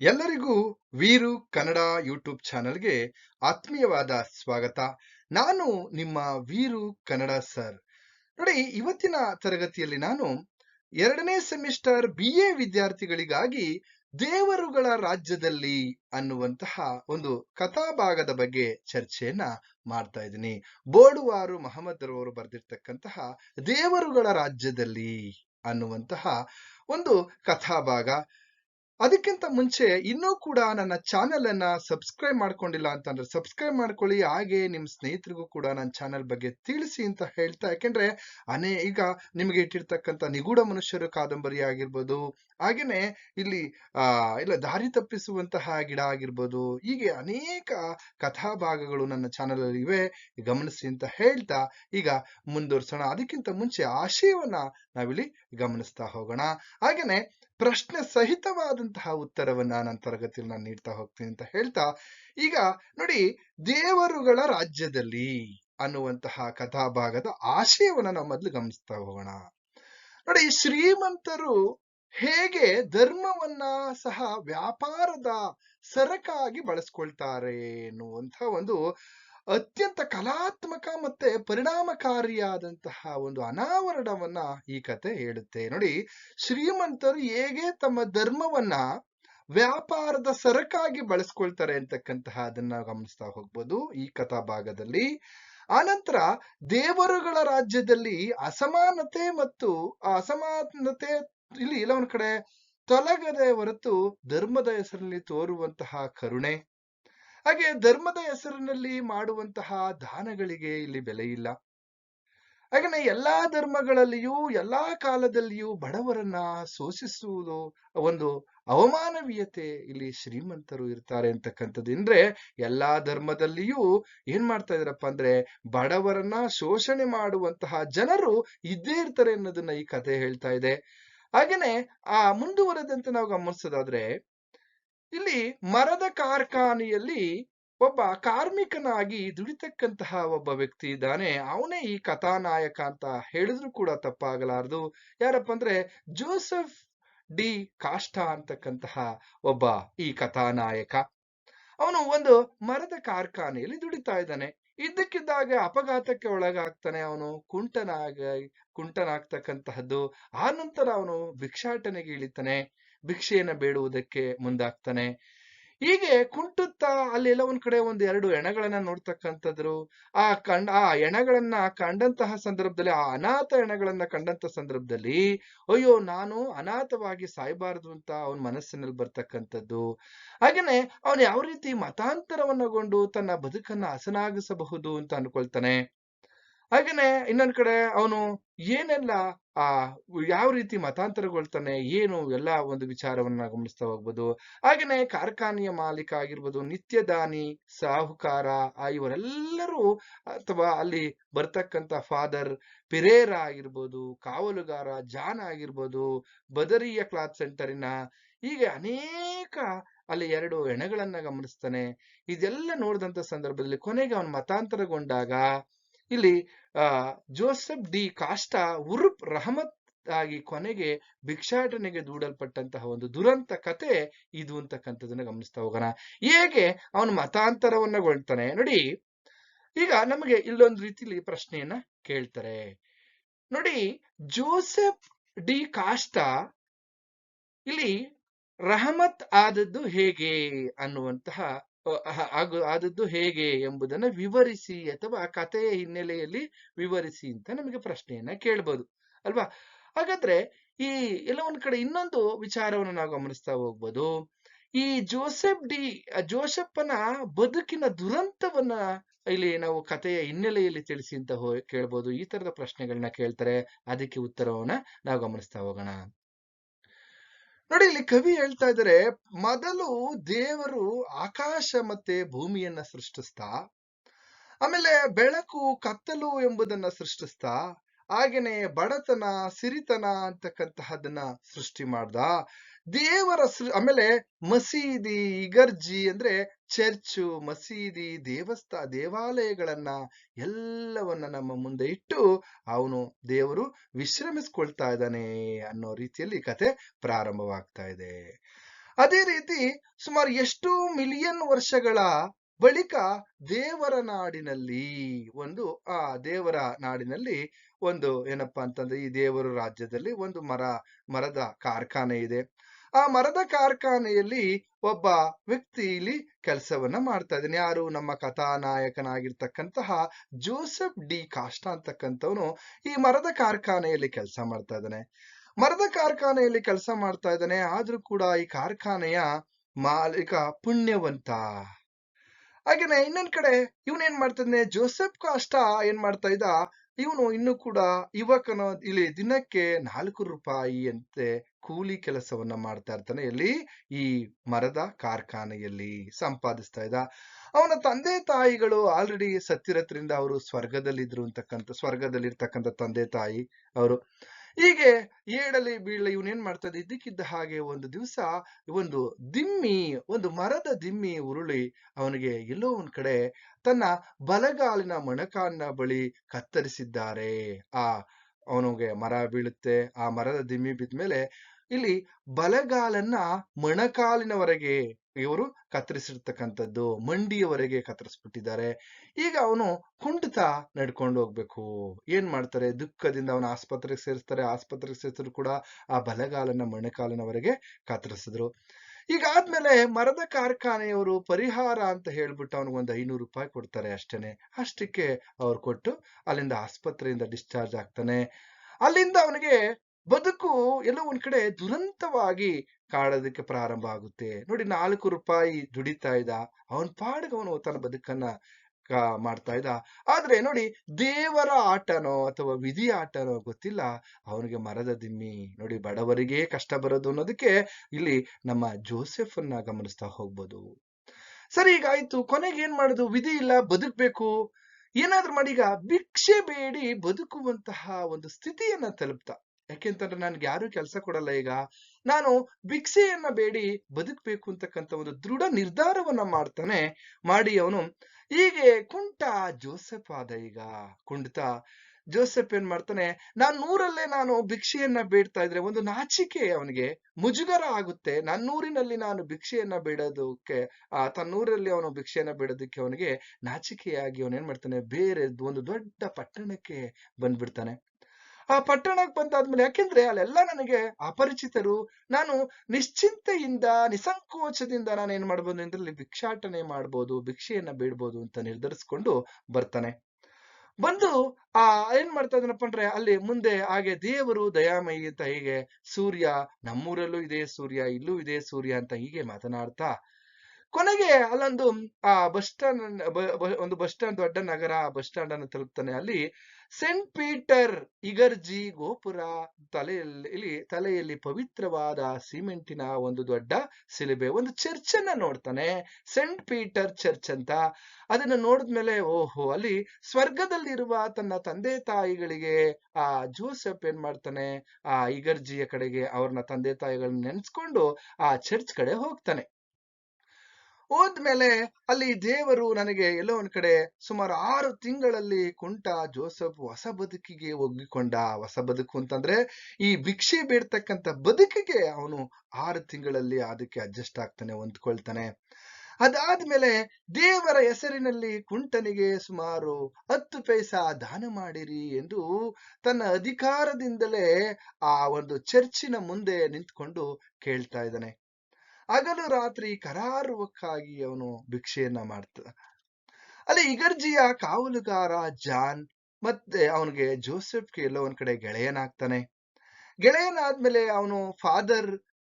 ಎಲ್ಲರಿಗೂ ವೀರು ಕನ್ನಡ ಯೂಟ್ಯೂಬ್ ಚಾನೆಲ್ಗೆ ಆತ್ಮೀಯವಾದ ಸ್ವಾಗತ. ನಾನು ನಿಮ್ಮ ವೀರು ಕನ್ನಡ ಸರ್. ನೋಡಿ, ಇವತ್ತಿನ ತರಗತಿಯಲ್ಲಿ ನಾನು ಎರಡನೇ ಸೆಮಿಸ್ಟರ್ ಬಿ ಎ ವಿದ್ಯಾರ್ಥಿಗಳಿಗಾಗಿ ದೇವರುಗಳ ರಾಜ್ಯದಲ್ಲಿ ಅನ್ನುವಂತಹ ಒಂದು ಕಥಾಭಾಗದ ಬಗ್ಗೆ ಚರ್ಚೆಯನ್ನ ಮಾಡ್ತಾ ಇದ್ದೀನಿ. ಬೋಡುವಾರು ಮಹಮ್ಮದ್ ರವರು ಬರೆದಿರ್ತಕ್ಕಂತಹ ದೇವರುಗಳ ರಾಜ್ಯದಲ್ಲಿ ಅನ್ನುವಂತಹ ಒಂದು ಕಥಾಭಾಗ. ಅದಕ್ಕಿಂತ ಮುಂಚೆ ಇನ್ನೂ ಕೂಡ ನನ್ನ ಚಾನೆಲ್ ಅನ್ನ ಸಬ್ಸ್ಕ್ರೈಬ್ ಮಾಡ್ಕೊಂಡಿಲ್ಲ ಅಂತಂದ್ರೆ ಸಬ್ಸ್ಕ್ರೈಬ್ ಮಾಡ್ಕೊಳ್ಳಿ. ಹಾಗೆ ನಿಮ್ ಸ್ನೇಹಿತರಿಗೂ ಕೂಡ ನನ್ನ ಚಾನೆಲ್ ಬಗ್ಗೆ ತಿಳಿಸಿ ಅಂತ ಹೇಳ್ತಾ, ಯಾಕೆಂದ್ರೆ ಅನೇ ಈಗ ನಿಮಗೆ ಇಟ್ಟಿರ್ತಕ್ಕಂಥ ನಿಗೂಢ ಮನುಷ್ಯರು ಕಾದಂಬರಿ ಆಗಿರ್ಬೋದು, ಹಾಗೇನೆ ಇಲ್ಲಿ, ಆ, ಇಲ್ಲ ದಾರಿ ತಪ್ಪಿಸುವಂತಹ ಗಿಡ ಆಗಿರ್ಬೋದು, ಹೀಗೆ ಅನೇಕ ಕಥಾಭಾಗಗಳು ನನ್ನ ಚಾನೆಲ್ ಅಲ್ಲಿ ಇವೆ. ಗಮನಿಸಿ ಅಂತ ಹೇಳ್ತಾ, ಈಗ ಮುಂದುವರ್ಸೋಣ. ಅದಕ್ಕಿಂತ ಮುಂಚೆ ಆಶಯವನ್ನ ನಾವಿಲ್ಲಿ ಗಮನಿಸ್ತಾ ಹೋಗೋಣ. ಹಾಗೇನೆ ಪ್ರಶ್ನೆ ಸಹಿತವಾದಂತಹ ಉತ್ತರವನ್ನ ನನ್ನ ತರಗತಿಯಲ್ಲಿ ನಾನು ನೀಡ್ತಾ ಹೋಗ್ತೀನಿ ಅಂತ ಹೇಳ್ತಾ, ಈಗ ನೋಡಿ ದೇವರುಗಳ ರಾಜ್ಯದಲ್ಲಿ ಅನ್ನುವಂತಹ ಕಥಾಭಾಗದ ಆಶಯವನ್ನ ನಾವು ಮೊದಲು ಗಮನಿಸ್ತಾ ಹೋಗೋಣ. ನೋಡಿ ಶ್ರೀಮಂತರು ಹೇಗೆ ಧರ್ಮವನ್ನ ಸಹ ವ್ಯಾಪಾರದ ಸರಕಾಗಿ ಬಳಸ್ಕೊಳ್ತಾರೆ ಎನ್ನುವಂತಹ ಒಂದು ಅತ್ಯಂತ ಕಲಾತ್ಮಕ ಮತ್ತೆ ಪರಿಣಾಮಕಾರಿಯಾದಂತಹ ಒಂದು ಅನಾವರಣವನ್ನ ಈ ಕತೆ ಹೇಳುತ್ತೆ. ನೋಡಿ, ಶ್ರೀಮಂತರು ಹೇಗೆ ತಮ್ಮ ಧರ್ಮವನ್ನ ವ್ಯಾಪಾರದ ಸರಕಾಗಿ ಬಳಸ್ಕೊಳ್ತಾರೆ ಅಂತಕ್ಕಂತಹ ಅದನ್ನ ಗಮನಿಸ್ತಾ ಹೋಗ್ಬೋದು ಈ ಕಥಾ ಭಾಗದಲ್ಲಿ ಆನಂತರ ದೇವರುಗಳ ರಾಜ್ಯದಲ್ಲಿ ಅಸಮಾನತೆ ಮತ್ತು ಅಸಮಾನತೆ ಇಲ್ಲಿ ಇಲ್ಲ ಒಂದ್ ಕಡೆ ತೊಲಗದೆ ಹೊರತು ಧರ್ಮದ ಹೆಸರಲ್ಲಿ ತೋರುವಂತಹ ಕರುಣೆ. ಹಾಗೆ ಧರ್ಮದ ಹೆಸರಿನಲ್ಲಿ ಮಾಡುವಂತಹ ದಾನಗಳಿಗೆ ಇಲ್ಲಿ ಬೆಲೆ ಇಲ್ಲ. ಹಾಗೆ ಎಲ್ಲಾ ಧರ್ಮಗಳಲ್ಲಿಯೂ, ಎಲ್ಲಾ ಕಾಲದಲ್ಲಿಯೂ ಬಡವರನ್ನ ಶೋಷಿಸುವುದು ಒಂದು ಅವಮಾನವೀಯತೆ ಇಲ್ಲಿ ಶ್ರೀಮಂತರು ಇರ್ತಾರೆ ಅಂತಕ್ಕಂಥದ್ದು. ಅಂದ್ರೆ ಎಲ್ಲಾ ಧರ್ಮದಲ್ಲಿಯೂ ಏನ್ ಮಾಡ್ತಾ ಇದಾರಪ್ಪ ಅಂದ್ರೆ ಬಡವರನ್ನ ಶೋಷಣೆ ಮಾಡುವಂತಹ ಜನರು ಇದ್ದೇ ಇರ್ತಾರೆ ಅನ್ನೋದನ್ನ ಈ ಕಥೆ ಹೇಳ್ತಾ ಇದೆ. ಹಾಗೇನೆ ಆ ಮುಂದುವರೆದಂತೆ ನಾವು ಗಮನಿಸೋದಾದ್ರೆ ಇಲ್ಲಿ ಮರದ ಕಾರ್ಖಾನೆಯಲ್ಲಿ ಒಬ್ಬ ಕಾರ್ಮಿಕನಾಗಿ ದುಡಿತಕ್ಕಂತಹ ಒಬ್ಬ ವ್ಯಕ್ತಿ ಇದ್ದಾನೆ. ಅವನೇ ಈ ಕಥಾನಾಯಕ ಅಂತ ಹೇಳಿದ್ರು ಕೂಡ ತಪ್ಪಾಗಲಾರದು. ಯಾರಪ್ಪ ಅಂದ್ರೆ ಜೋಸೆಫ್ ಡಿ ಕಾಷ್ಟ ಅಂತಕ್ಕಂತಹ ಒಬ್ಬ ಈ ಕಥಾನಾಯಕ. ಅವನು ಒಂದು ಮರದ ಕಾರ್ಖಾನೆಯಲ್ಲಿ ದುಡಿತಾ ಇದ್ದಾನೆ. ಇದ್ದಕ್ಕಿದ್ದಾಗ ಅಪಘಾತಕ್ಕೆ ಒಳಗಾಗ್ತಾನೆ ಅವನು. ಕುಂಟನಾಗ ಕುಂಟನಾಗ್ತಕ್ಕಂತಹದ್ದು. ಆ ನಂತರ ಅವನು ಭಿಕ್ಷಾಟನೆಗೆ ಇಳಿತಾನೆ. ಭಿಕ್ಷೆಯನ್ನ ಬೇಡುವುದಕ್ಕೆ ಮುಂದಾಗ್ತಾನೆ. ಹೀಗೆ ಕುಂಟುತ್ತಾ ಅಲ್ಲೆಲ್ಲ ಒಂದ್ ಕಡೆ ಒಂದ್ ಎರಡು ಎಣಗಳನ್ನ ನೋಡ್ತಕ್ಕಂಥದ್ರು. ಆ ಕಂಡ, ಆ ಎಣಗಳನ್ನ ಕಂಡಂತಹ ಸಂದರ್ಭದಲ್ಲಿ, ಆ ಅನಾಥ ಎಣಗಳನ್ನ ಕಂಡಂತ ಸಂದರ್ಭದಲ್ಲಿ, ಅಯ್ಯೋ ನಾನು ಅನಾಥವಾಗಿ ಸಾಯಬಾರದು ಅಂತ ಅವನ ಮನಸ್ಸಿನಲ್ಲಿ ಬರ್ತಕ್ಕಂಥದ್ದು. ಹಾಗೇನೆ ಅವನು ಯಾವ ರೀತಿ ಮತಾಂತರವನ್ನಗೊಂಡು ತನ್ನ ಬದುಕನ್ನ ಹಸನಾಗಿಸಬಹುದು ಅಂತ ಅನ್ಕೊಳ್ತಾನೆ. ಹಾಗೇನೆ ಇನ್ನೊಂದ್ ಕಡೆ ಅವನು ಏನೆಲ್ಲ, ಆ, ಯಾವ ರೀತಿ ಮತಾಂತರಗೊಳ್ತಾನೆ, ಏನು ಎಲ್ಲ ಒಂದು ವಿಚಾರವನ್ನ ಗಮನಿಸ್ತಾ ಹೋಗ್ಬೋದು. ಹಾಗೇನೆ ಕಾರ್ಖಾನೆಯ ಮಾಲೀಕ ಆಗಿರ್ಬೋದು, ನಿತ್ಯದಾನಿ, ಸಾಹುಕಾರ, ಆ, ಇವರೆಲ್ಲರೂ ಅಥವಾ ಅಲ್ಲಿ ಬರ್ತಕ್ಕಂತ ಫಾದರ್ ಪಿರೇರ ಆಗಿರ್ಬೋದು, ಕಾವಲುಗಾರ ಜಾನ್ ಆಗಿರ್ಬೋದು, ಬದರಿಯ ಕ್ಲಾತ್ ಸೆಂಟರಿನ ಹೀಗೆ ಅನೇಕ ಅಲ್ಲಿ ಎರಡು ಎಣೆಗಳನ್ನ ಗಮನಿಸ್ತಾನೆ. ಇದೆಲ್ಲ ನೋಡಿದಂತ ಸಂದರ್ಭದಲ್ಲಿ ಕೊನೆಗೆ ಅವನು ಮತಾಂತರಗೊಂಡಾಗ ಇಲ್ಲಿ ಜೋಸೆಫ್ ಡಿ ಕಾಸ್ಟಾ ಉರುಪ್ ರಹಮತ್ ಆಗಿ ಕೊನೆಗೆ ಭಿಕ್ಷಾಟನೆಗೆ ದೂಡಲ್ಪಟ್ಟಂತಹ ಒಂದು ದುರಂತ ಕತೆ ಇದು ಅಂತಕ್ಕಂಥದನ್ನ ಗಮನಿಸ್ತಾ ಹೋಗೋಣ. ಹೇಗೆ ಅವನು ಮತಾಂತರವನ್ನಗೊಳ್ತಾನೆ ನೋಡಿ. ಈಗ ನಮಗೆ ಇಲ್ಲೊಂದು ರೀತಿಲಿ ಪ್ರಶ್ನೆಯನ್ನ ಕೇಳ್ತಾರೆ. ನೋಡಿ, ಜೋಸೆಫ್ ಡಿ ಕಾಸ್ಟಾ ಇಲ್ಲಿ ರಹಮತ್ ಆದದ್ದು ಹೇಗೆ ಅನ್ನುವಂತಹ ಆಗು, ಆದದ್ದು ಹೇಗೆ ಎಂಬುದನ್ನ ವಿವರಿಸಿ ಅಥವಾ ಆ ಕಥೆಯ ಹಿನ್ನೆಲೆಯಲ್ಲಿ ವಿವರಿಸಿ ಅಂತ ನಮಗೆ ಪ್ರಶ್ನೆಯನ್ನ ಕೇಳ್ಬೋದು, ಅಲ್ವಾ? ಹಾಗಾದ್ರೆ ಈ ಎಲ್ಲ ಒಂದ್ ಕಡೆ ಇನ್ನೊಂದು ವಿಚಾರವನ್ನು ನಾವು ಗಮನಿಸ್ತಾ ಹೋಗ್ಬೋದು. ಈ ಜೋಸೆಫ್ ಡಿ, ಜೋಸೆಫನ ಬದುಕಿನ ದುರಂತವನ್ನ ಇಲ್ಲಿ ನಾವು ಕಥೆಯ ಹಿನ್ನೆಲೆಯಲ್ಲಿ ತಿಳಿಸಿ ಅಂತ ಕೇಳ್ಬೋದು. ಈ ತರದ ಪ್ರಶ್ನೆಗಳನ್ನ ಕೇಳ್ತಾರೆ. ಅದಕ್ಕೆ ಉತ್ತರವನ್ನ ನಾವು ಗಮನಿಸ್ತಾ ಹೋಗೋಣ. ನೋಡಿ, ಇಲ್ಲಿ ಕವಿ ಹೇಳ್ತಾ ಇದ್ದಾರೆ ಮೊದಲು ದೇವರು ಆಕಾಶ ಮತ್ತೆ ಭೂಮಿಯನ್ನ ಸೃಷ್ಟಿಸ್ತಾ, ಆಮೇಲೆ ಬೆಳಕು ಕತ್ತಲು ಎಂಬುದನ್ನ ಸೃಷ್ಟಿಸ್ತಾ, ಹಾಗೇನೆ ಬಡತನ, ಸಿರಿತನ ಅಂತಕ್ಕಂತಹದನ್ನ ಸೃಷ್ಟಿ ಮಾಡ್ದ, ದೇವರ ಆಮೇಲೆ ಮಸೀದಿ, ಇಗರ್ಜಿ ಅಂದ್ರೆ ಚರ್ಚು, ಮಸೀದಿ, ದೇವಸ್ಥಾ, ದೇವಾಲಯಗಳನ್ನ ಎಲ್ಲವನ್ನ ನಮ್ಮ ಮುಂದೆ ಇಟ್ಟು ಅವನು ದೇವರು ವಿಶ್ರಮಿಸ್ಕೊಳ್ತಾ ಇದ್ದಾನೆ ಅನ್ನೋ ರೀತಿಯಲ್ಲಿ ಕತೆ ಪ್ರಾರಂಭವಾಗ್ತಾ ಇದೆ. ಅದೇ ರೀತಿ ಸುಮಾರು ಎಷ್ಟು ಮಿಲಿಯನ್ ವರ್ಷಗಳ ಬಳಿಕ ದೇವರ ನಾಡಿನಲ್ಲಿ ಒಂದು, ಆ ದೇವರ ನಾಡಿನಲ್ಲಿ ಒಂದು ಏನಪ್ಪಾ ಅಂತಂದ್ರೆ ಈ ದೇವರ ರಾಜ್ಯದಲ್ಲಿ ಒಂದು ಮರ, ಮರದ ಕಾರ್ಖಾನೆ ಇದೆ. ಆ ಮರದ ಕಾರ್ಖಾನೆಯಲ್ಲಿ ಒಬ್ಬ ವ್ಯಕ್ತಿ ಇಲ್ಲಿ ಕೆಲಸವನ್ನ ಮಾಡ್ತಾ ಇದ್ದಾನೆ. ಯಾರು? ನಮ್ಮ ಕಥಾನಾಯಕನಾಗಿರ್ತಕ್ಕಂತಹ ಜೋಸೆಫ್ ಡಿ ಕಾಷ್ಟ ಅಂತಕ್ಕಂಥವನು ಈ ಮರದ ಕಾರ್ಖಾನೆಯಲ್ಲಿ ಕೆಲಸ ಮಾಡ್ತಾ ಇದ್ದಾನೆ. ಮರದ ಕಾರ್ಖಾನೆಯಲ್ಲಿ ಕೆಲಸ ಮಾಡ್ತಾ ಇದ್ದಾನೆ. ಆದ್ರೂ ಕೂಡ ಈ ಕಾರ್ಖಾನೆಯ ಮಾಲೀಕ ಪುಣ್ಯವಂತ. ಹಾಗೇನೆ ಇನ್ನೊಂದ್ ಕಡೆ ಇವನ್ ಏನ್ ಮಾಡ್ತಾ ಇದ್ದಾನೆ? ಜೋಸೆಫ್ ಕಾಷ್ಟ ಏನ್ ಮಾಡ್ತಾ ಇದ್ದ? ಇವನು ಇನ್ನು ಕೂಡ ಯುವಕನ ಇಲ್ಲಿ ದಿನಕ್ಕೆ ನಾಲ್ಕು ರೂಪಾಯಿ ಅಂತೆ ಕೂಲಿ ಕೆಲಸವನ್ನ ಮಾಡ್ತಾ ಇರ್ತಾನೆ. ಎಲ್ಲಿ? ಈ ಮರದ ಕಾರ್ಖಾನೆಯಲ್ಲಿ ಸಂಪಾದಿಸ್ತಾ ಇದ್ದ. ಅವನ ತಂದೆ ತಾಯಿಗಳು ಆಲ್ರೆಡಿ ಸತ್ತಿರತ್ರಿಂದ ಅವರು ಸ್ವರ್ಗದಲ್ಲಿದ್ರು ಅಂತಕ್ಕಂಥ, ಸ್ವರ್ಗದಲ್ಲಿರ್ತಕ್ಕಂಥ ತಂದೆ ತಾಯಿ ಅವರು. ಹೀಗೆ ಏಡಲಿ ಬೀಳಲಿ ಇವನೇನ್ ಮಾಡ್ತಾ ಇದ್ದ? ಇದ್ದಕ್ಕಿದ್ದ ಹಾಗೆ ಒಂದು ದಿವಸ ಒಂದು ದಿಮ್ಮಿ, ಒಂದು ಮರದ ದಿಮ್ಮಿ ಉರುಳಿ ಅವನಿಗೆ ಎಲ್ಲೋ ಒಂದ್ ಕಡೆ ತನ್ನ ಬಲಗಾಲಿನ ಮೊಣಕಾಲಿನ ಬಳಿ ಕತ್ತರಿಸಿದ್ದಾರೆ. ಆ ಅವನಿಗೆ ಮರ ಬೀಳುತ್ತೆ, ಆ ಮರದ ದಿಮ್ಮಿ ಬಿದ್ಮೇಲೆ ಇಲ್ಲಿ ಬಲಗಾಲನ್ನ ಮೊಣಕಾಲಿನವರೆಗೆ ಇವರು ಕತ್ತರಿಸಿರ್ತಕ್ಕಂಥದ್ದು, ಮಂಡಿಯವರೆಗೆ ಕತ್ತರಿಸ್ಬಿಟ್ಟಿದ್ದಾರೆ. ಈಗ ಅವನು ಕುಂಟುತ್ತಾ ನಡ್ಕೊಂಡು ಹೋಗ್ಬೇಕು. ಏನ್ ಮಾಡ್ತಾರೆ? ದುಃಖದಿಂದ ಅವನ ಆಸ್ಪತ್ರೆಗೆ ಸೇರಿಸ್ತಾರೆ. ಆಸ್ಪತ್ರೆಗೆ ಸೇರಿಸಿದ್ರು ಕೂಡ ಆ ಬಲಗಾಲನ್ನ ಮೊಣಕಾಲಿನವರೆಗೆ ಕತ್ತರಿಸಿದ್ರು. ಈಗ ಆದ್ಮೇಲೆ ಮರದ ಕಾರ್ಖಾನೆಯವರು ಪರಿಹಾರ ಅಂತ ಹೇಳ್ಬಿಟ್ಟು ಅವನಿಗೊಂದು ಐನೂರು ರೂಪಾಯಿ ಕೊಡ್ತಾರೆ ಅಷ್ಟೇನೆ. ಅಷ್ಟಕ್ಕೆ ಅವ್ರು ಕೊಟ್ಟು ಅಲ್ಲಿಂದ ಆಸ್ಪತ್ರೆಯಿಂದ ಡಿಸ್ಚಾರ್ಜ್ ಆಗ್ತಾನೆ. ಅಲ್ಲಿಂದ ಅವನಿಗೆ ಬದುಕು ಎಲ್ಲೋ ಒಂದ್ ಕಡೆ ದುರಂತವಾಗಿ ಕಾಡೋದಕ್ಕೆ ಪ್ರಾರಂಭ ಆಗುತ್ತೆ. ನೋಡಿ ನಾಲ್ಕು ರೂಪಾಯಿ ದುಡಿತಾ ಇದ್ದ. ಅವನ್ ಪಾಡಿಗೆ ಅವನು ತನ್ನ ಬದುಕನ್ನ ಮಾಡ್ತಾ ಇದ್ದ. ಆದ್ರೆ ನೋಡಿ, ದೇವರ ಆಟನೋ ಅಥವಾ ವಿಧಿ ಆಟನೋ ಗೊತ್ತಿಲ್ಲ. ಅವನಿಗೆ ಮರದ ದಿಮ್ಮಿ, ನೋಡಿ ಬಡವರಿಗೆ ಕಷ್ಟ ಬರೋದು ಅನ್ನೋದಕ್ಕೆ ಇಲ್ಲಿ ನಮ್ಮ ಜೋಸೆಫ್ ಅನ್ನ ಗಮನಿಸ್ತಾ ಹೋಗ್ಬೋದು. ಸರಿ, ಈಗ ಆಯ್ತು. ಕೊನೆಗೆ ಏನ್ ಮಾಡುದು? ವಿಧಿ ಇಲ್ಲ, ಬದುಕ್ಬೇಕು. ಏನಾದ್ರೂ ಮಾಡಿ, ಈಗ ಭಿಕ್ಷೆ ಬೇಡಿ ಬದುಕುವಂತಹ ಒಂದು ಸ್ಥಿತಿಯನ್ನ ತಲುಪ್ತಾ. ಯಾಕೆಂತಂದ್ರೆ ನನ್ಗೆ ಯಾರು ಕೆಲಸ ಕೊಡಲ್ಲ ಈಗ. ನಾನು ಭಿಕ್ಷೆಯನ್ನ ಬೇಡಿ ಬದುಕ್ಬೇಕು ಅಂತಕ್ಕಂಥ ಒಂದು ದೃಢ ನಿರ್ಧಾರವನ್ನ ಮಾಡ್ತಾನೆ. ಮಾಡಿ ಅವನು ಹೀಗೆ ಕುಂಟ ಜೋಸೆಫ್ ಆದ ಈಗ ಕುಂಟ ಜೋಸೆಫ್ ಏನ್ ಮಾಡ್ತಾನೆ, ನಾನ್ ನೂರಲ್ಲೇ ನಾನು ಭಿಕ್ಷೆಯನ್ನ ಬೇಡ್ತಾ ಇದ್ರೆ ಒಂದು ನಾಚಿಕೆ ಅವನಿಗೆ ಮುಜುಗರ ಆಗುತ್ತೆ. ನನ್ನೂರಿನಲ್ಲಿ ನಾನು ಭಿಕ್ಷೆಯನ್ನ ಬೇಡೋದಕ್ಕೆ, ಆ ತನ್ನೂರಲ್ಲಿ ಅವನು ಭಿಕ್ಷೆಯನ್ನ ಬೇಡೋದಕ್ಕೆ ಅವನಿಗೆ ನಾಚಿಕೆಯಾಗಿ ಅವನೇನ್ ಮಾಡ್ತಾನೆ, ಬೇರೆ ಒಂದು ದೊಡ್ಡ ಪಟ್ಟಣಕ್ಕೆ ಬಂದ್ಬಿಡ್ತಾನೆ. ಆ ಪಟ್ಟಣಕ್ಕೆ ಬಂದಾದ್ಮೇಲೆ ಯಾಕೆಂದ್ರೆ ಅಲ್ಲೆಲ್ಲ ನನಗೆ ಅಪರಿಚಿತರು, ನಾನು ನಿಶ್ಚಿಂತೆಯಿಂದ ನಿಸಂಕೋಚದಿಂದ ನಾನು ಏನ್ ಮಾಡ್ಬೋದು ಅಂದ್ರೆ ಭಿಕ್ಷಾಟನೆ ಮಾಡ್ಬೋದು, ಭಿಕ್ಷೆಯನ್ನ ಬೇಡ್ಬೋದು ಅಂತ ನಿರ್ಧರಿಸ್ಕೊಂಡು ಬರ್ತಾನೆ. ಬಂದು ಆ ಏನ್ ಮಾಡ್ತಾ ಇದ್ನಪ್ಪ ಅಂದ್ರೆ ಅಲ್ಲಿ ಮುಂದೆ ಹಾಗೆ ದೇವರು ದಯಾಮಯಿ ಅಂತ ಹೀಗೆ ಸೂರ್ಯ, ನಮ್ಮೂರಲ್ಲೂ ಇದೆ ಸೂರ್ಯ, ಇಲ್ಲೂ ಇದೆ ಸೂರ್ಯ ಅಂತ ಹೀಗೆ ಮಾತನಾಡ್ತಾ, ಕೊನೆಗೆ ಅಲ್ಲೊಂದು, ಆ ಬಸ್ ಸ್ಟ್ಯಾಂಡ್ ಒಂದು ಬಸ್ ಸ್ಟ್ಯಾಂಡ್, ದೊಡ್ಡ ನಗರ, ಬಸ್ ಸ್ಟ್ಯಾಂಡ್ ಅನ್ನು ತಲುಪ್ತಾನೆ. ಅಲ್ಲಿ ಸೆಂಟ್ ಪೀಟರ್ ಇಗರ್ಜಿ ಗೋಪುರ ತಲೆಯಲ್ಲಿ ತಲೆಯಲ್ಲಿ ಪವಿತ್ರವಾದ ಸಿಮೆಂಟಿನ ಒಂದು ದೊಡ್ಡ ಶಿಲುಬೆ, ಒಂದು ಚರ್ಚ್ ಅನ್ನ ನೋಡ್ತಾನೆ. ಸೆಂಟ್ ಪೀಟರ್ ಚರ್ಚ್ ಅಂತ. ಅದನ್ನ ನೋಡಿದ್ಮೇಲೆ, ಓಹೋ, ಅಲ್ಲಿ ಸ್ವರ್ಗದಲ್ಲಿರುವ ತನ್ನ ತಂದೆ ತಾಯಿಗಳಿಗೆ, ಆ ಜೋಸೆಫ್ ಏನ್ ಮಾಡ್ತಾನೆ, ಆ ಇಗರ್ಜಿಯ ಕಡೆಗೆ ಅವ್ರನ್ನ ತಂದೆ ತಾಯಿಗಳನ್ನ ನೆನ್ಸ್ಕೊಂಡು ಆ ಚರ್ಚ್ ಕಡೆ ಹೋಗ್ತಾನೆ. ಹೋದ್ಮೇಲೆ ಅಲ್ಲಿ ದೇವರು ನನಗೆ ಎಲ್ಲೋ ಒಂದ್ ಕಡೆ ಸುಮಾರು ಆರು ತಿಂಗಳಲ್ಲಿ ಕುಂಟ ಜೋಸಫ್ ಹೊಸ ಬದುಕಿಗೆ ಒಗ್ಗಿಕೊಂಡ, ಹೊಸ ಬದುಕು ಅಂತಂದ್ರೆ ಈ ಭಿಕ್ಷೆ ಬೀಳ್ತಕ್ಕಂತ ಬದುಕಿಗೆ ಅವನು ಆರು ತಿಂಗಳಲ್ಲಿ ಅದಕ್ಕೆ ಅಡ್ಜಸ್ಟ್ ಆಗ್ತಾನೆ ಹೊಂದ್ಕೊಳ್ತಾನೆ. ಅದಾದ್ಮೇಲೆ ದೇವರ ಹೆಸರಿನಲ್ಲಿ ಕುಂಟನಿಗೆ ಸುಮಾರು ಹತ್ತು ಪೈಸಾ ದಾನ ಮಾಡಿರಿ ಎಂದು ತನ್ನ ಅಧಿಕಾರದಿಂದಲೇ ಆ ಒಂದು ಚರ್ಚಿನ ಮುಂದೆ ನಿಂತ್ಕೊಂಡು ಕೇಳ್ತಾ ಇದ್ದಾನೆ. ಹಗಲು ರಾತ್ರಿ ಕರಾರುವಕ್ಕಾಗಿ ಅವನು ಭಿಕ್ಷೆಯನ್ನ ಮಾಡ್ತಾನೆ ಅಲ್ಲಿ ಇಗರ್ಜಿಯ ಕಾವಲುಗಾರ ಜಾನ್ ಮತ್ತೆ ಅವನಿಗೆ ಜೋಸೆಫ್ಗೆ ಎಲ್ಲೋ ಒಂದ್ ಕಡೆ ಗೆಳೆಯನಾಗ್ತಾನೆ. ಗೆಳೆಯನಾದ್ಮೇಲೆ ಅವನು ಫಾದರ್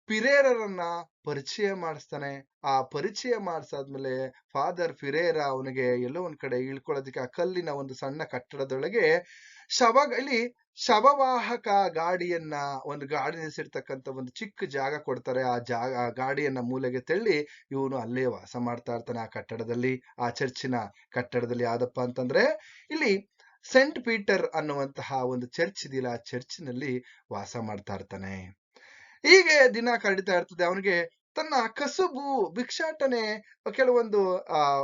ಪಿರೇರರನ್ನ ಪರಿಚಯ ಮಾಡಿಸ್ತಾನೆ. ಆ ಪರಿಚಯ ಮಾಡಿಸಾದ್ಮೇಲೆ ಫಾದರ್ ಫಿರೇರ ಅವನಿಗೆ ಎಲ್ಲೋ ಒಂದ್ ಕಡೆ ಇಳ್ಕೊಳ್ಳೋದಕ್ಕೆ ಆ ಕಲ್ಲಿನ ಒಂದು ಸಣ್ಣ ಕಟ್ಟಡದೊಳಗೆ ಶವ ಇಲ್ಲಿ ಶವವಾಹಕ ಗಾಡಿಯನ್ನ ಒಂದು ಗಾಡಿ ನಿಲ್ಸಿರ್ತಕ್ಕಂಥ ಒಂದು ಚಿಕ್ಕ ಜಾಗ ಕೊಡ್ತಾರೆ. ಆ ಜಾಗ, ಆ ಗಾಡಿಯನ್ನ ಮೂಲೆಗೆ ತಳ್ಳಿ ಇವನು ಅಲ್ಲೇ ವಾಸ ಮಾಡ್ತಾ ಇರ್ತಾನೆ ಆ ಕಟ್ಟಡದಲ್ಲಿ, ಆ ಚರ್ಚಿನ ಕಟ್ಟಡದಲ್ಲಿ. ಯಾವ್ದಪ್ಪ ಅಂತಂದ್ರೆ ಇಲ್ಲಿ ಸೆಂಟ್ ಪೀಟರ್ ಅನ್ನುವಂತಹ ಒಂದು ಚರ್ಚ್ ಇದೆಯಲ್ಲ, ಆ ಚರ್ಚಿನಲ್ಲಿ ವಾಸ ಮಾಡ್ತಾ ಇರ್ತಾನೆ. ಹೀಗೆ ದಿನ ಕಳೀತಾ ಇರ್ತದೆ. ಅವನಿಗೆ ತನ್ನ ಕಸುಬು ಭಿಕ್ಷಾಟನೆ ಕೆಲವೊಂದು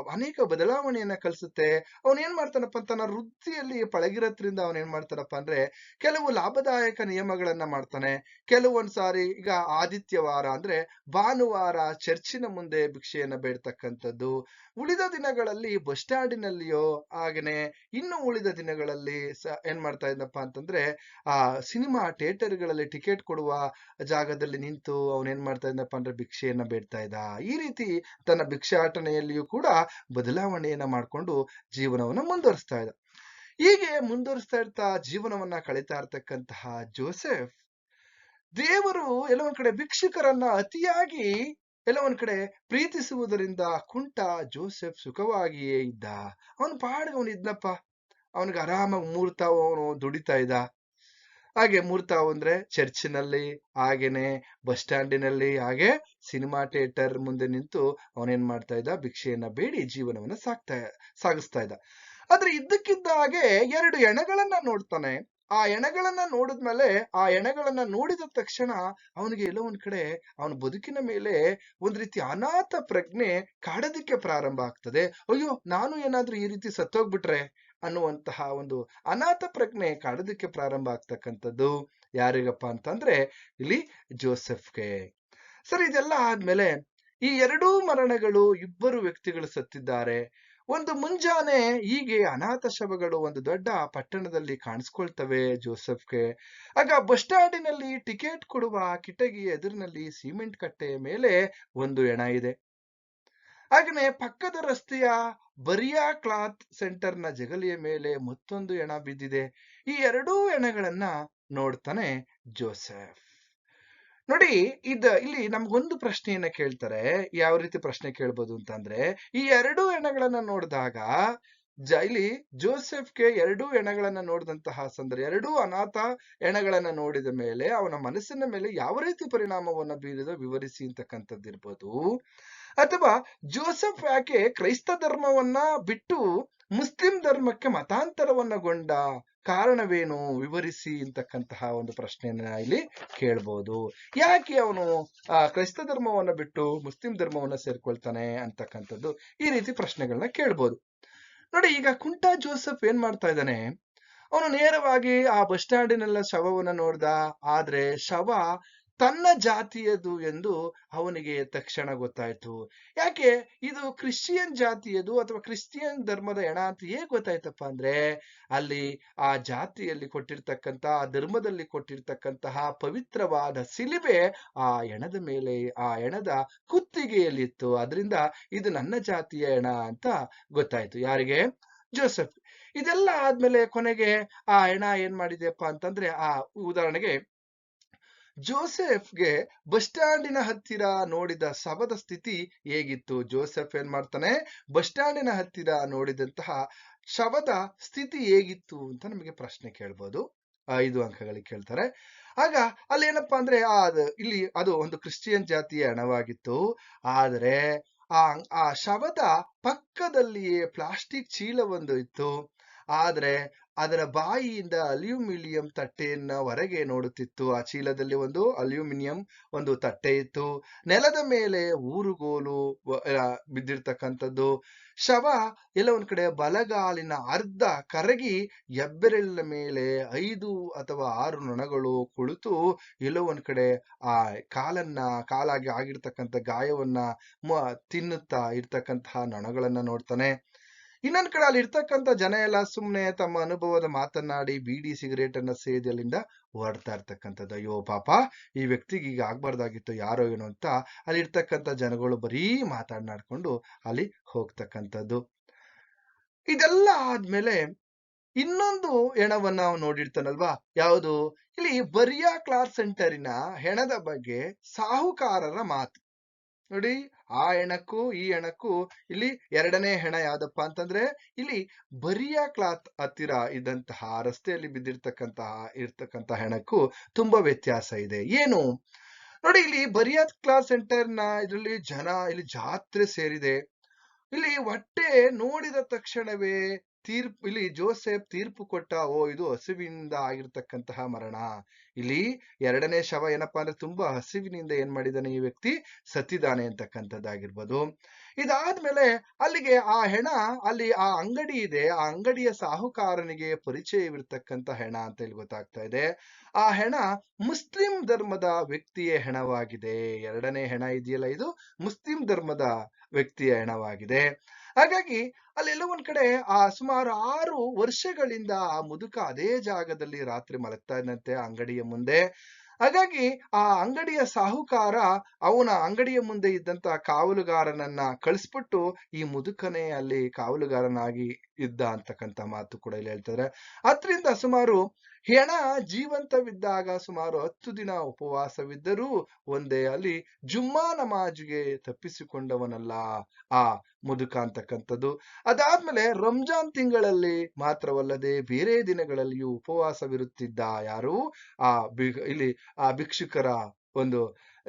ಅನೇಕ ಬದಲಾವಣೆಯನ್ನ ಕಲಿಸುತ್ತೆ. ಅವನ್ ಏನ್ ಮಾಡ್ತಾನಪ್ಪ ತನ್ನ ವೃತ್ತಿಯಲ್ಲಿ ಪಳಗಿರೋದ್ರಿಂದ ಅವನ್ ಏನ್ ಮಾಡ್ತಾನಪ್ಪ ಅಂದ್ರೆ ಕೆಲವು ಲಾಭದಾಯಕ ನಿಯಮಗಳನ್ನ ಮಾಡ್ತಾನೆ. ಕೆಲವೊಂದ್ ಸಾರಿ ಈಗ ಆದಿತ್ಯವಾರ ಅಂದ್ರೆ ಭಾನುವಾರ ಚರ್ಚಿನ ಮುಂದೆ ಭಿಕ್ಷೆಯನ್ನ ಬೇಡ್ತಕ್ಕಂಥದ್ದು. ಉಳಿದ ದಿನಗಳಲ್ಲಿ ಬಸ್ ಸ್ಟ್ಯಾಂಡಿನಲ್ಲಿಯೋ ಹಾಗೇನೆ ಇನ್ನು ಉಳಿದ ದಿನಗಳಲ್ಲಿ ಏನ್ ಮಾಡ್ತಾ ಇದ್ದಪ್ಪ ಅಂತಂದ್ರೆ, ಆ, ಸಿನಿಮಾ ಥಿಯೇಟರ್ಗಳಲ್ಲಿ ಟಿಕೆಟ್ ಕೊಡುವ ಜಾಗದಲ್ಲಿ ನಿಂತು ಅವನ್ ಏನ್ ಮಾಡ್ತಾ ಇದ್ದಪ್ಪ ಅಂದ್ರೆ ಭಿಕ್ಷೆಯನ್ನ ಬೇಡ್ತಾ ಇದ್ದ. ಈ ರೀತಿ ತನ್ನ ಭಿಕ್ಷಾಟನೆಯಲ್ಲಿಯೂ ಕೂಡ ಬದಲಾವಣೆಯನ್ನ ಮಾಡ್ಕೊಂಡು ಜೀವನವನ್ನ ಮುಂದುವರಿಸ್ತಾ ಇದ್ದ. ಹೀಗೆ ಮುಂದುವರಿಸ್ತಾ ಇರ್ತಾ ಜೀವನವನ್ನ ಕಳೀತಾ ಇರ್ತಕ್ಕಂತಹ ಜೋಸೆಫ್, ದೇವರು ಎಲ್ಲೊಂದ್ ಕಡೆ ಭಿಕ್ಷುಕರನ್ನ ಅತಿಯಾಗಿ ಎಲ್ಲೊಂದ್ ಕಡೆ ಪ್ರೀತಿಸುವುದರಿಂದ ಕುಂಟ ಜೋಸೆಫ್ ಸುಖವಾಗಿಯೇ ಇದ್ದ. ಅವನು ಪಾಡ್ಗೆ ಅವನು ಇದ್ನಪ್ಪ ಅವನಿಗೆ ಆರಾಮಾಗಿ ಮೂರ್ತಾವ ಅವನು ದುಡಿತಾ ಇದ್ದ. ಹಾಗೆ ಮೂರ್ತಾವ್ ಅಂದ್ರೆ ಚರ್ಚಿನಲ್ಲಿ, ಹಾಗೇನೆ ಬಸ್ ಸ್ಟ್ಯಾಂಡಿನಲ್ಲಿ, ಹಾಗೆ ಸಿನಿಮಾ ಥಿಯೇಟರ್ ಮುಂದೆ ನಿಂತು ಅವನೇನ್ ಮಾಡ್ತಾ ಇದ್ದ? ಭಿಕ್ಷೆಯನ್ನ ಬೇಡಿ, ಜೀವನವನ್ನ ಸಾಕ್ತಾ, ಸಾಗಿಸ್ತಾ ಇದ್ದ. ಆದ್ರೆ ಇದ್ದಕ್ಕಿದ್ದ ಹಾಗೆ ಎರಡು ಎಣಗಳನ್ನ ನೋಡ್ತಾನೆ. ಆ ಎಣಗಳನ್ನ ನೋಡಿದ್ಮೇಲೆ, ಆ ಎಣಗಳನ್ನ ನೋಡಿದ ತಕ್ಷಣ ಅವನಿಗೆ ಎಲ್ಲೋ ಒಂದ್ ಕಡೆ ಅವನ ಬದುಕಿನ ಮೇಲೆ ಒಂದ್ ರೀತಿ ಅನಾಥ ಪ್ರಜ್ಞೆ ಕಾಡೋದಿಕ್ಕೆ ಪ್ರಾರಂಭ ಆಗ್ತದೆ. ಅಯ್ಯೋ, ನಾನು ಏನಾದ್ರೂ ಈ ರೀತಿ ಸತ್ತೋಗ್ಬಿಟ್ರೆ? ಅನ್ನುವಂತಹ ಒಂದು ಅನಾಥ ಪ್ರಜ್ಞೆ ಕಾಡೋದಿಕ್ಕೆ ಪ್ರಾರಂಭ ಆಗ್ತಕ್ಕಂಥದ್ದು. ಯಾರಿಗಪ್ಪ ಅಂತಂದ್ರೆ ಇಲ್ಲಿ ಜೋಸೆಫ್ಗೆ. ಸರಿ, ಇದೆಲ್ಲ ಆದ್ಮೇಲೆ ಈ ಎರಡೂ ಮರಣಗಳು ಇಬ್ಬರು ವ್ಯಕ್ತಿಗಳು ಸತ್ತಿದ್ದಾರೆ. ಒಂದು ಮುಂಜಾನೆ ಹೀಗೆ ಅನಾಥ ಶವಗಳು ಒಂದು ದೊಡ್ಡ ಪಟ್ಟಣದಲ್ಲಿ ಕಾಣಿಸ್ಕೊಳ್ತವೆ ಜೋಸೆಫ್ಗೆ. ಆಗ ಬಸ್ ಸ್ಟ್ಯಾಂಡಿನಲ್ಲಿ ಟಿಕೆಟ್ ಕೊಡುವ ಕಿಟಕಿ ಎದುರಿನಲ್ಲಿ ಸಿಮೆಂಟ್ ಕಟ್ಟೆಯ ಮೇಲೆ ಒಂದು ಎಣ ಇದೆ. ಹಾಗೇನೆ ಪಕ್ಕದ ರಸ್ತೆಯ ಬರಿಯಾ ಕ್ಲಾತ್ ಸೆಂಟರ್ನ ಜಗಲಿಯ ಮೇಲೆ ಮತ್ತೊಂದು ಎಣ ಬಿದ್ದಿದೆ. ಈ ಎರಡೂ ಎಣಗಳನ್ನ ನೋಡ್ತಾನೆ ಜೋಸೆಫ್. ನೋಡಿ, ಇದ, ಇಲ್ಲಿ ನಮ್ಗೊಂದು ಪ್ರಶ್ನೆಯನ್ನ ಕೇಳ್ತಾರೆ. ಯಾವ ರೀತಿ ಪ್ರಶ್ನೆ ಕೇಳ್ಬೋದು ಅಂತಂದ್ರೆ, ಈ ಎರಡೂ ಎಣಗಳನ್ನ ನೋಡಿದಾಗ ಇಲ್ಲಿ ಜೋಸೆಫ್ಗೆ ಎರಡೂ ಎಣಗಳನ್ನ ನೋಡಿದಂತಹ ಸಂದರ್ಭ, ಎರಡೂ ಅನಾಥ ಎಣಗಳನ್ನ ನೋಡಿದ ಮೇಲೆ ಅವನ ಮನಸ್ಸಿನ ಮೇಲೆ ಯಾವ ರೀತಿ ಪರಿಣಾಮವನ್ನ ಬೀರಿದ ವಿವರಿಸಿ ಅಂತಕ್ಕಂಥದ್ದಿರ್ಬೋದು ಅಥವಾ ಜೋಸೆಫ್ ಯಾಕೆ ಕ್ರೈಸ್ತ ಧರ್ಮವನ್ನ ಬಿಟ್ಟು ಮುಸ್ಲಿಂ ಧರ್ಮಕ್ಕೆ ಮತಾಂತರವನ್ನಗೊಂಡ ಕಾರಣವೇನು ವಿವರಿಸಿ ಅಂತಕ್ಕಂತಹ ಒಂದು ಪ್ರಶ್ನೆಯನ್ನ ಇಲ್ಲಿ ಕೇಳ್ಬೋದು. ಯಾಕೆ ಅವನು, ಆ, ಕ್ರೈಸ್ತ ಧರ್ಮವನ್ನ ಬಿಟ್ಟು ಮುಸ್ಲಿಂ ಧರ್ಮವನ್ನ ಸೇರ್ಕೊಳ್ತಾನೆ ಅಂತಕ್ಕಂಥದ್ದು ಈ ರೀತಿ ಪ್ರಶ್ನೆಗಳನ್ನ ಕೇಳ್ಬೋದು. ನೋಡಿ, ಈಗ ಕುಂಟಾ ಜೋಸೆಫ್ ಏನ್ ಮಾಡ್ತಾ ಇದ್ದಾನೆ? ಅವನು ನೇರವಾಗಿ ಆ ಬಸ್ ಸ್ಟ್ಯಾಂಡಿನೆಲ್ಲ ಶವವನ್ನ ನೋಡ್ದ, ಆದ್ರೆ ಶವ ತನ್ನ ಜಾತಿಯದು ಎಂದು ಅವನಿಗೆ ತಕ್ಷಣ ಗೊತ್ತಾಯ್ತು. ಯಾಕೆ? ಇದು ಕ್ರಿಶ್ಚಿಯನ್ ಜಾತಿಯದು ಅಥವಾ ಕ್ರಿಶ್ಚಿಯನ್ ಧರ್ಮದ ಎಣ ಅಂತ ಹೇಗೆ ಗೊತ್ತಾಯ್ತಪ್ಪ ಅಂದ್ರೆ, ಅಲ್ಲಿ ಆ ಜಾತಿಯಲ್ಲಿ ಕೊಟ್ಟಿರ್ತಕ್ಕಂತ ಆ ಧರ್ಮದಲ್ಲಿ ಕೊಟ್ಟಿರ್ತಕ್ಕಂತಹ ಪವಿತ್ರವಾದ ಸಿಲಿಬೆ ಆ ಎಣದ ಮೇಲೆ, ಆ ಎಣದ ಕುತ್ತಿಗೆಯಲ್ಲಿತ್ತು. ಅದರಿಂದ ಇದು ನನ್ನ ಜಾತಿಯ ಎಣ ಅಂತ ಗೊತ್ತಾಯ್ತು. ಯಾರಿಗೆ? ಜೋಸೆಫ್. ಇದೆಲ್ಲ ಆದ್ಮೇಲೆ ಕೊನೆಗೆ ಆ ಎಣ ಏನ್ ಮಾಡಿದೆಯಪ್ಪ ಅಂತಂದ್ರೆ, ಆ ಉದಾಹರಣೆಗೆ ಜೋಸೆಫ್ಗೆ ಬಸ್ ಸ್ಟ್ಯಾಂಡಿನ ಹತ್ತಿರ ನೋಡಿದ ಶವದ ಸ್ಥಿತಿ ಹೇಗಿತ್ತು? ಜೋಸೆಫ್ ಏನ್ ಮಾಡ್ತಾನೆ? ಬಸ್ ಸ್ಟ್ಯಾಂಡಿನ ಹತ್ತಿರ ನೋಡಿದಂತಹ ಶವದ ಸ್ಥಿತಿ ಹೇಗಿತ್ತು ಅಂತ ನಮಗೆ ಪ್ರಶ್ನೆ ಕೇಳ್ಬೋದು. ಐದು ಅಂಕಗಳಿಗೆ ಕೇಳ್ತಾರೆ. ಆಗ ಅಲ್ಲಿ ಏನಪ್ಪಾ ಅಂದ್ರೆ ಆ ಇಲ್ಲಿ ಅದು ಒಂದು ಕ್ರಿಶ್ಚಿಯನ್ ಜಾತಿಯ ಹಣವಾಗಿತ್ತು. ಆದರೆ ಆ ಆ ಶವದ ಪಕ್ಕದಲ್ಲಿಯೇ ಪ್ಲಾಸ್ಟಿಕ್ ಚೀಲವೊಂದು ಇತ್ತು. ಆದ್ರೆ ಅದರ ಬಾಯಿಯಿಂದ ಅಲ್ಯೂಮಿನಿಯಂ ತಟ್ಟೆಯನ್ನ ಹೊರಗೆ ನೋಡುತ್ತಿತ್ತು. ಆ ಚೀಲದಲ್ಲಿ ಒಂದು ಅಲ್ಯೂಮಿನಿಯಂ ಒಂದು ತಟ್ಟೆ ಇತ್ತು. ನೆಲದ ಮೇಲೆ ಊರುಗೋಲು ಬಿದ್ದಿರ್ತಕ್ಕಂಥದ್ದು. ಶವ ಎಲ್ಲ ಒಂದ್ ಕಡೆ ಬಲಗಾಲಿನ ಅರ್ಧ ಕರಗಿ ಹೆಬ್ಬೆರಳಿನ ಮೇಲೆ ಐದು ಅಥವಾ ಆರು ನೊಣಗಳು ಕುಳಿತು ಎಲ್ಲೋ ಒಂದ್ ಕಡೆ ಆ ಕಾಲನ್ನ, ಕಾಲಾಗಿ ಆಗಿರ್ತಕ್ಕಂಥ ಗಾಯವನ್ನ ತಿನ್ನುತ್ತಾ ಇರ್ತಕ್ಕಂತಹ ನೊಣಗಳನ್ನ ನೋಡ್ತಾನೆ. ಇನ್ನೊಂದ್ ಕಡೆ ಅಲ್ಲಿ ಇರ್ತಕ್ಕಂಥ ಜನ ಎಲ್ಲ ಸುಮ್ನೆ ತಮ್ಮ ಅನುಭವದ ಮಾತನಾಡಿ ಬೀಡಿ ಸಿಗರೇಟ್ ಅನ್ನ ಸೇದಿ ಅಲ್ಲಿಂದ ಹೊರಡ್ತಾ ಇರ್ತಕ್ಕಂಥದ್ದು. ಅಯ್ಯೋ ಪಾಪ, ಈ ವ್ಯಕ್ತಿಗೆ ಈಗ ಆಗ್ಬಾರ್ದಾಗಿತ್ತು, ಯಾರೋ ಏನೋ ಅಂತ ಅಲ್ಲಿ ಇರ್ತಕ್ಕಂಥ ಜನಗಳು ಬರೀ ಮಾತನಾಡ್ಕೊಂಡು ಅಲ್ಲಿ ಹೋಗ್ತಕ್ಕಂಥದ್ದು. ಇದೆಲ್ಲ ಆದ್ಮೇಲೆ ಇನ್ನೊಂದು ಹೆಣವನ್ನ ನಾವು ನೋಡಿರ್ತಾನಲ್ವಾ? ಯಾವುದು? ಇಲ್ಲಿ ಬರಿಯಾ ಕ್ಲಾಸ್ ಸೆಂಟರಿನ ಹೆಣದ ಬಗ್ಗೆ ಸಾಹುಕಾರರ ಮಾತು. ನೋಡಿ, ಆ ಹೆಣಕ್ಕೂ ಈ ಹೆಣಕ್ಕೂ ಇಲ್ಲಿ ಎರಡನೇ ಹೆಣ ಯಾವ್ದಪ್ಪ ಅಂತಂದ್ರೆ, ಇಲ್ಲಿ ಬರಿಯಾ ಕ್ಲಾತ್ ಹತ್ತಿರ ಇದ್ದಂತಹ, ರಸ್ತೆಯಲ್ಲಿ ಬಿದ್ದಿರ್ತಕ್ಕಂತಹ, ಇರ್ತಕ್ಕಂತಹ ಹೆಣಕ್ಕೂ ತುಂಬಾ ವ್ಯತ್ಯಾಸ ಇದೆ. ಏನು? ನೋಡಿ, ಇಲ್ಲಿ ಬರಿಯಾ ಸೆಂಟರ್ನ ಇದರಲ್ಲಿ ಜನ, ಇಲ್ಲಿ ಜಾತ್ರೆ ಸೇರಿದೆ. ಇಲ್ಲಿ ಹೊಟ್ಟೆ ನೋಡಿದ ತಕ್ಷಣವೇ ತೀರ್ಪು, ಇಲ್ಲಿ ಜೋಸೆಫ್ ತೀರ್ಪು ಕೊಟ್ಟ, ಓ, ಇದು ಹಸಿವಿನಿಂದ ಆಗಿರ್ತಕ್ಕಂತಹ ಮರಣ. ಇಲ್ಲಿ ಎರಡನೇ ಶವ ಏನಪ್ಪಾ ಅಂದ್ರೆ ತುಂಬಾ ಹಸಿವಿನಿಂದ ಏನ್ ಮಾಡಿದಾನೆ ಈ ವ್ಯಕ್ತಿ? ಸತ್ತಿದ್ದಾನೆ ಅಂತಕ್ಕಂಥದ್ದಾಗಿರ್ಬೋದು. ಇದಾದ್ಮೇಲೆ ಅಲ್ಲಿಗೆ ಆ ಹೆಣ, ಅಲ್ಲಿ ಆ ಅಂಗಡಿ ಇದೆ. ಆ ಅಂಗಡಿಯ ಸಾಹುಕಾರನಿಗೆ ಪರಿಚಯವಿರ್ತಕ್ಕಂಥ ಹೆಣ ಅಂತ ಹೇಳಿ ಗೊತ್ತಾಗ್ತಾ ಇದೆ. ಆ ಹೆಣ ಮುಸ್ಲಿಂ ಧರ್ಮದ ವ್ಯಕ್ತಿಯ ಹೆಣವಾಗಿದೆ. ಎರಡನೇ ಹೆಣ ಇದೆಯಲ್ಲ ಇದು? ಮುಸ್ಲಿಂ ಧರ್ಮದ ವ್ಯಕ್ತಿಯ ಹೆಣವಾಗಿದೆ. ಹಾಗಾಗಿ ಅಲ್ಲೆಲ್ಲ ಒಂದ್ ಕಡೆ, ಆ ಸುಮಾರು ಆರು ವರ್ಷಗಳಿಂದ ಆ ಮುದುಕ ಅದೇ ಜಾಗದಲ್ಲಿ ರಾತ್ರಿ ಮಲಗ್ತಾ ಇದ್ದಂತೆ ಅಂಗಡಿಯ ಮುಂದೆ. ಹಾಗಾಗಿ ಆ ಅಂಗಡಿಯ ಸಾಹುಕಾರ ಅವನ ಅಂಗಡಿಯ ಮುಂದೆ ಇದ್ದಂತ ಕಾವಲುಗಾರನನ್ನ ಕಳಿಸ್ಬಿಟ್ಟು ಈ ಮುದುಕನೇ ಅಲ್ಲಿ ಕಾವಲುಗಾರನಾಗಿ ಇದ್ದ ಅಂತಕ್ಕಂಥ ಮಾತು ಕೂಡ ಇಲ್ಲಿ ಹೇಳ್ತಾರೆ ಅದರಿಂದ ಸುಮಾರು ಹೆಣ ಜೀವಂತವಿದ್ದಾಗ ಸುಮಾರು ಹತ್ತು ದಿನ ಉಪವಾಸವಿದ್ದರೂ ಒಂದೇ ಅಲ್ಲಿ ಜುಮ್ಮಾ ನಮಾಜ್ಗೆ ತಪ್ಪಿಸಿಕೊಂಡವನಲ್ಲ. ಆ ಮುದುಕ ಅಂತಕ್ಕಂಥದ್ದು. ಅದಾದ್ಮೇಲೆ ರಂಜಾನ್ ತಿಂಗಳಲ್ಲಿ ಮಾತ್ರವಲ್ಲದೆ ಬೇರೆ ದಿನಗಳಲ್ಲಿಯೂ ಉಪವಾಸವಿರುತ್ತಿದ್ದ ಯಾರು? ಆ ಇಲ್ಲಿ ಆ ಭಿಕ್ಷುಕರ ಒಂದು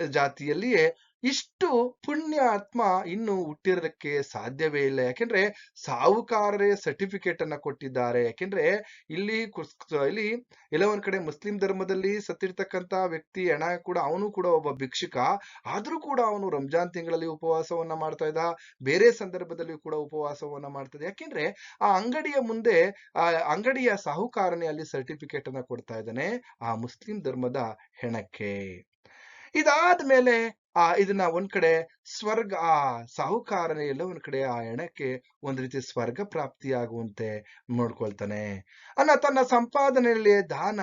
ಜಾತಿಯಲ್ಲಿಯೇ ಇಷ್ಟು ಪುಣ್ಯ ಆತ್ಮ ಇನ್ನು ಹುಟ್ಟಿರೋದಕ್ಕೆ ಸಾಧ್ಯವೇ ಇಲ್ಲ. ಯಾಕೆಂದ್ರೆ ಸಾಹುಕಾರರೇ ಸರ್ಟಿಫಿಕೇಟ್ ಅನ್ನ ಕೊಟ್ಟಿದ್ದಾರೆ. ಯಾಕೆಂದ್ರೆ ಇಲ್ಲಿ ಇಲ್ಲಿ ಎಲ್ಲ ಕಡೆ ಮುಸ್ಲಿಂ ಧರ್ಮದಲ್ಲಿ ಸತ್ತಿರ್ತಕ್ಕಂತ ವ್ಯಕ್ತಿ ಹಣ ಕೂಡ ಅವನು ಕೂಡ ಒಬ್ಬ ಭಿಕ್ಷುಕ. ಆದ್ರೂ ಕೂಡ ಅವನು ರಂಜಾನ್ ತಿಂಗಳಲ್ಲಿ ಉಪವಾಸವನ್ನ ಮಾಡ್ತಾ ಇದ್ದ. ಬೇರೆ ಸಂದರ್ಭದಲ್ಲಿ ಕೂಡ ಉಪವಾಸವನ್ನ ಮಾಡ್ತದೆ ಯಾಕೆಂದ್ರೆ ಆ ಅಂಗಡಿಯ ಮುಂದೆ, ಆ ಅಂಗಡಿಯ ಸಾಹುಕಾರನೇ ಅಲ್ಲಿ ಸರ್ಟಿಫಿಕೇಟ್ ಅನ್ನ ಕೊಡ್ತಾ ಇದ್ದಾನೆ. ಆ ಮುಸ್ಲಿಂ ಧರ್ಮದ ಹೆಣಕ್ಕೆ. ಇದಾದ್ಮೇಲೆ, ಆ, ಇದನ್ನ ಒಂದ್ ಕಡೆ ಸ್ವರ್ಗ, ಆ, ಸಾಹುಕಾರನ ಎಲ್ಲ ಒಂದ್ ಕಡೆ ಆ ಹೆಣಕ್ಕೆ ಒಂದ್ ರೀತಿ ಸ್ವರ್ಗ ಪ್ರಾಪ್ತಿಯಾಗುವಂತೆ ನೋಡ್ಕೊಳ್ತಾನೆ. ಅನ್ನ ತನ್ನ ಸಂಪಾದನೆಯಲ್ಲಿ ದಾನ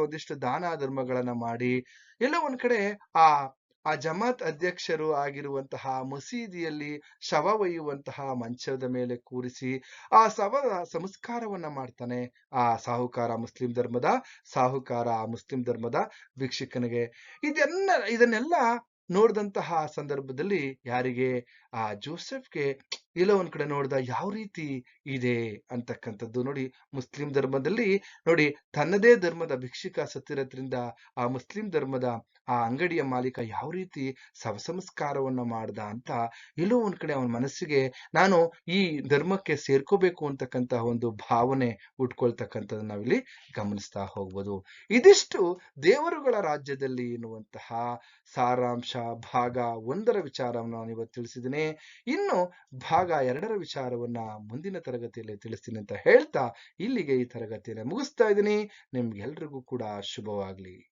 ಒಂದಿಷ್ಟು ದಾನ ಧರ್ಮಗಳನ್ನ ಮಾಡಿ ಎಲ್ಲ ಒಂದ್ ಕಡೆ, ಆ ಆ ಜಮಾತ್ ಅಧ್ಯಕ್ಷರು ಆಗಿರುವಂತಹ ಮಸೀದಿಯಲ್ಲಿ ಶವ ಒಯ್ಯುವಂತಹ ಮಂಚದ ಮೇಲೆ ಕೂರಿಸಿ ಆ ಶವ ಸಂಸ್ಕಾರವನ್ನ ಮಾಡ್ತಾನೆ ಆ ಸಾಹುಕಾರ ಮುಸ್ಲಿಂ ಧರ್ಮದ ಸಾಹುಕಾರ ಮುಸ್ಲಿಂ ಧರ್ಮದ ವೀಕ್ಷಕನಿಗೆ. ಇದೆಲ್ಲ, ಇದನ್ನೆಲ್ಲ ನೋಡಿದಂತಹ ಸಂದರ್ಭದಲ್ಲಿ ಯಾರಿಗೆ? ಆ ಜೋಸೆಫ್ಗೆ. ಎಲ್ಲೋ ಒಂದ್ ಕಡೆ ನೋಡ್ದ ಯಾವ ರೀತಿ ಇದೆ ಅಂತಕ್ಕಂಥದ್ದು. ನೋಡಿ ಮುಸ್ಲಿಂ ಧರ್ಮದಲ್ಲಿ ನೋಡಿ ತನ್ನದೇ ಧರ್ಮದ ಭಿಕ್ಷುಕ ಸತ್ತಿರೋದ್ರಿಂದ ಆ ಮುಸ್ಲಿಂ ಧರ್ಮದ ಆ ಅಂಗಡಿಯ ಮಾಲೀಕ ಯಾವ ರೀತಿ ಸವಸಂಸ್ಕಾರವನ್ನ ಮಾಡ್ದ ಅಂತ ಎಲ್ಲೋ ಒಂದ್ ಕಡೆ ಅವನ ಮನಸ್ಸಿಗೆ ನಾನು ಈ ಧರ್ಮಕ್ಕೆ ಸೇರ್ಕೋಬೇಕು ಅಂತಕ್ಕಂತಹ ಒಂದು ಭಾವನೆ ಉಟ್ಕೊಳ್ತಕ್ಕಂಥದ್ದು ನಾವಿಲ್ಲಿ ಗಮನಿಸ್ತಾ ಹೋಗ್ಬೋದು. ಇದಿಷ್ಟು ದೇವರುಗಳ ರಾಜ್ಯದಲ್ಲಿ ಎನ್ನುವಂತಹ ಸಾರಾಂಶ ಭಾಗ ಒಂದರ ವಿಚಾರವನ್ನು ನಾನು ಇವತ್ತು ತಿಳಿಸಿದ್ದೇನೆ. ಇನ್ನು ಭಾಗ ಎರಡರ ವಿಚಾರವನ್ನ ಮುಂದಿನ ತರಗತಿಯಲ್ಲಿ ತಿಳಿಸ್ತೀನಿ ಅಂತ ಹೇಳ್ತಾ ಇಲ್ಲಿಗೆ ಈ ತರಗತಿಯನ್ನು ಮುಗಿಸ್ತಾ ಇದ್ದೀನಿ. ನಿಮ್ಗೆಲ್ರಿಗೂ ಕೂಡ ಶುಭವಾಗ್ಲಿ.